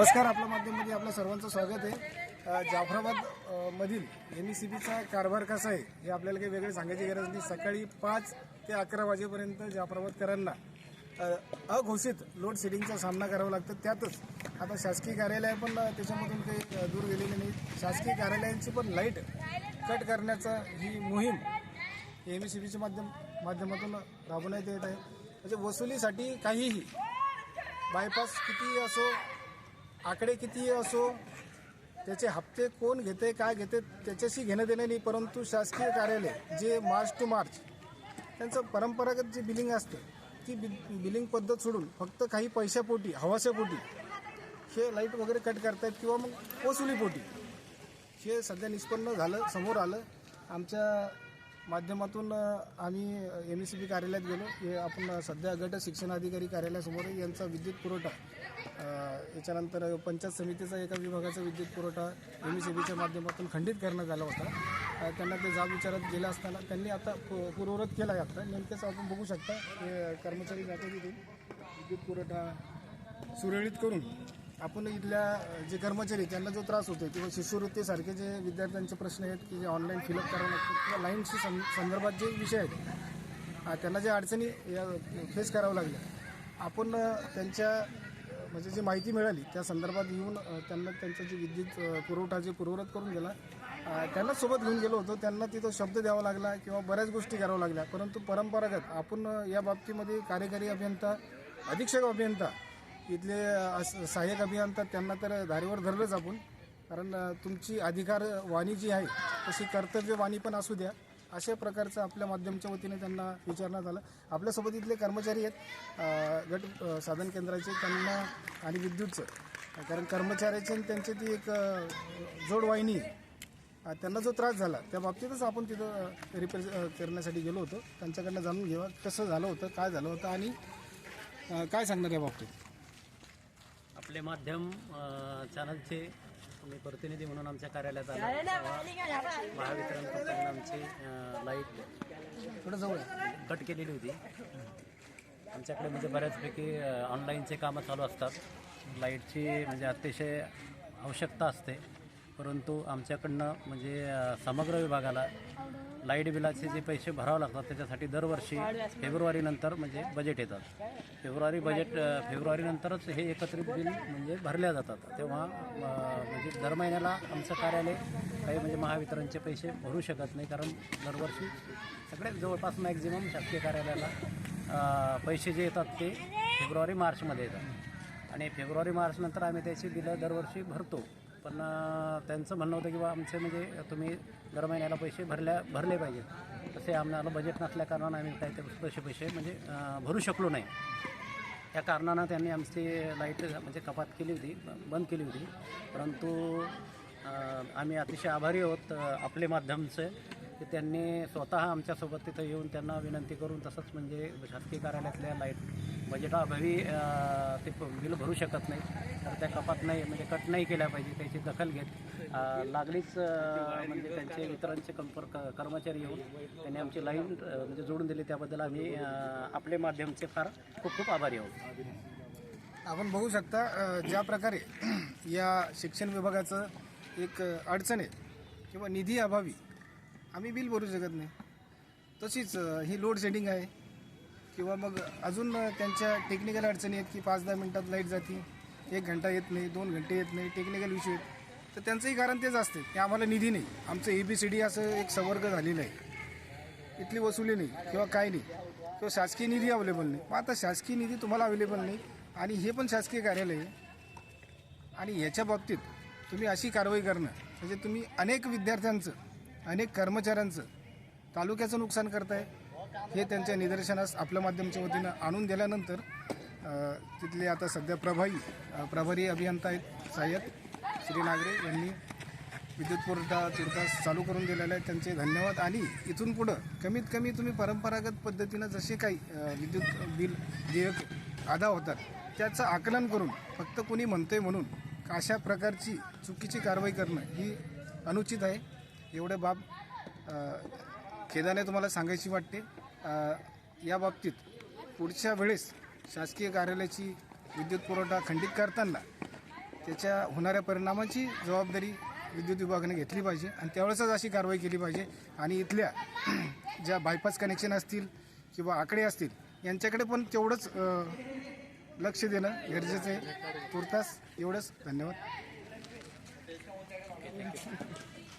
नमस्कार आपल्या माध्यमामध्ये आपलं सर्वांचं स्वागत आहे. जाफराबाद मधील एम ई सी बीचा कारभार कसा आहे हे आपल्याला काही वेगळे सांगायची गरज नाही. सकाळी पाच ते अकरा वाजेपर्यंत जाफराबादकरांना अघोषित लोड शेडिंगचा सामना करावा लागतो. त्यातच आता शासकीय कार्यालय पण त्याच्यामधून काही दूर गेलेली नाही शासकीय कार्यालयांची पण लाइट कट करण्याचा ही मोहीम एम ई सी बीच्या माध्यम माध्यमातून राबवण्यात येत आहे. म्हणजे वसुलीसाठी काहीही बायपास किती असो आकडे किती असो त्याचे हप्ते कोण घेते काय घेते त्याच्याशी घेणं देणं नाही परंतु शासकीय कार्यालय जे मार्च टू मार्च त्यांचं परंपरागत जे बिलिंग असते ती बि बिलिंग पद्धत सोडून फक्त काही पैशापोटी हवाशापोटी हे लाइट वगैरे कट करतायत किंवा मग वसुलीपोटी हे सध्या निष्पन्न झालं समोर आलं. आमच्या माध्यमातून आम्ही एम एस सी बी कार्यालयात गेलो. हे आपण सध्या गट शिक्षण अधिकारी कार्यालयासमोर यांचा विद्युत पुरवठा याच्यानंतर पंचायत समितीचा एका विभागाचा विद्युत पुरवठा एम एस सी बीच्या माध्यमातून खंडित करण्यात आला होता. त्यांना ते जाब विचारत गेलं असताना त्यांनी आता पूर्ववत केला आहे आता. नेमकेच आपण बघू शकता कर्मचारी जातो तिथून विद्युत पुरवठा सुरळीत करून आपण इथल्या जे कर्मचारी त्यांना जो त्रास होतो किंवा शिष्यवृत्तीसारखे जे विद्यार्थ्यांचे प्रश्न आहेत की जे ऑनलाईन फिलअप करावं लागतात किंवा लाईनशी सं संदर्भात जे विषय आहेत त्यांना ज्या अडचणी या फेस करावं लागल्या. आपण त्यांच्या म्हणजे जी माहिती मिळाली त्या संदर्भात येऊन त्यांना त्यांचा जे विद्युत पुरवठा जे पूर्ववत करून गेला त्यांना त्यांनाच सोबत घेऊन गेलो होतो. त्यांना तिथं शब्द द्यावा लागला किंवा बऱ्याच गोष्टी कराव्या लागल्या. परंतु परंपरागत आपण या बाबतीमध्ये कार्यकारी अभियंता अधीक्षक अभियंता इथले सहाय्यक अभियंता त्यांना तर धारेवर धरलंच आपण. कारण तुमची अधिकार वाणी जी आहे तशी कर्तव्य वाणी पण असू द्या. अशा प्रकारचं आपल्या माध्यमच्या वतीने त्यांना विचारण्यात आलं. आपल्यासोबत इथले कर्मचारी आहेत. गट साधन केंद्राचे त्यांना आणि विद्युतचं. कारण कर्मचाऱ्याची आणि त्यांची ती एक जोडवाहिनी आहे. त्यांना जो त्रास झाला त्या बाबतीतच आपण तिथं रिपेअर करण्यासाठी गेलो होतो. त्यांच्याकडनं जाणून घ्यावा कसं झालं होतं काय झालं होतं आणि काय सांगणार या बाबतीत? आपले माध्यम चॅनलचे मी प्रतिनिधी म्हणून आमच्या कार्यालयात आलो. महावितरण आमची लाइट थोडं जवळ कट केलेली होती. आमच्याकडे म्हणजे बऱ्याचपैकी ऑनलाईनचे कामं चालू असतात. लाईटची म्हणजे अतिशय आवश्यकता असते. परंतु आमच्याकडनं म्हणजे समग्र विभागाला लाइट बिलाचे जे पैसे भरावे लागतात त्याच्यासाठी दरवर्षी फेब्रुवारीनंतर म्हणजे बजेट येतात. फेब्रुवारी बजेट फेब्रुवारीनंतरच हे एकत्रित बिल म्हणजे भरल्या जातात. तेव्हा म्हणजे दर महिन्याला आमचं कार्यालय काही म्हणजे महावितरणचे पैसे भरू शकत नाही कारण दरवर्षी सगळे जवळपास मॅक्झिमम शासकीय कार्यालयाला पैसे जे येतात ते फेब्रुवारी मार्चमध्ये येतात. आणि फेब्रुवारी मार्चनंतर आम्ही त्याची बिलं दरवर्षी भरतो. पण त्यांचं म्हणणं होतं की बा आमचे म्हणजे तुम्ही दर महिन्याला पैसे भरल्या भरले पाहिजेत. तसे आम्हाला बजेट नसल्या कारणानं आम्ही काही ते तसे पैसे म्हणजे भरू शकलो नाही. या कारणानं त्यांनी आमची लाइट म्हणजे कपात केली होती ब- बंद केली होती. परंतु आम्ही अतिशय आभारी आहोत आपले माध्यमचे की त्यांनी स्वतः आमच्यासोबत तिथं येऊन त्यांना विनंती करून तसंच म्हणजे शासकीय कार्यालयातल्या लाइट म्हणजे बजेटाअभावी अभावी ते बिल भरू शकत नाही. तर त्या कपात नाही म्हणजे कट नाही केल्या पाहिजे त्याची दखल घेत. लागलीच म्हणजे त्यांचे वितरणचे कंपर्क कर्मचारी येऊन त्यांनी आमची लाईन म्हणजे जोडून दिली. त्याबद्दल आम्ही आपले माध्यमचे फार खूप खूप आभारी आहोत. आपण बघू शकता ज्या प्रकारे या शिक्षण विभागाचं एक अडचण आहे किंवा निधी अभावी आम्ही बिल भरू शकत नाही. तशीच ही लोड शेडिंग आहे. किंवा मग अजून त्यांच्या टेक्निकल अडचणी आहेत की पाच दहा मिनटात लाइट जाते एक घंटा येत नाही दोन घंटे येत नाही टेक्निकल इश्यू आहेत. तर त्यांचंही कारण तेच असते की आम्हाला निधी नाही. आमचं ए बी सी डी असं एक संवर्ग झालेलं आहे. इथली वसुली नाही किंवा काय नाही. किंवा शासकीय निधी अवेलेबल नाही. मग आता शासकीय निधी तुम्हाला अवेलेबल नाही आणि हे पण शासकीय कार्यालय आहे आणि ह्याच्या बाबतीत तुम्ही अशी कारवाई करणं म्हणजे तुम्ही अनेक विद्यार्थ्यांचं अनेक कर्मचाऱ्यांचं तालुक्याचं नुकसान करताय हे त्यांच्या निदर्शनास आपल्या माध्यमाच्या वतीनं आणून दिल्यानंतर तिथले आता सध्या प्रभारी प्रभारी अभियंता आहेत सहाय्यक श्री नागरे यांनी विद्युत पुरवठा तुर्तास चालू करून दिलेला आहे. त्यांचे धन्यवाद. आणि इथून पुढं कमीत कमी तुम्ही परंपरागत पद्धतीनं जसे काही विद्युत बिल देयक अदा होतात त्याचं आकलन करून फक्त कोणी म्हणतंय म्हणून अशा प्रकारची चुकीची कारवाई करणं ही अनुचित आहे. एवढे बाब खेदाने तुम्हाला सांगायची वाटते. या बाबतीत पुढच्या वेळेस शासकीय कार्यालयाची विद्युत पुरवठा खंडित करताना त्याच्या होणाऱ्या परिणामाची जबाबदारी विद्युत विभागाने घेतली पाहिजे आणि त्यावेळेसच अशी कारवाई केली पाहिजे. आणि इथल्या ज्या बायपास कनेक्शन असतील किंवा आकडे असतील यांच्याकडे पण तेवढंच लक्ष देणं गरजेचं आहे. तुर्तास एवढंच. धन्यवाद.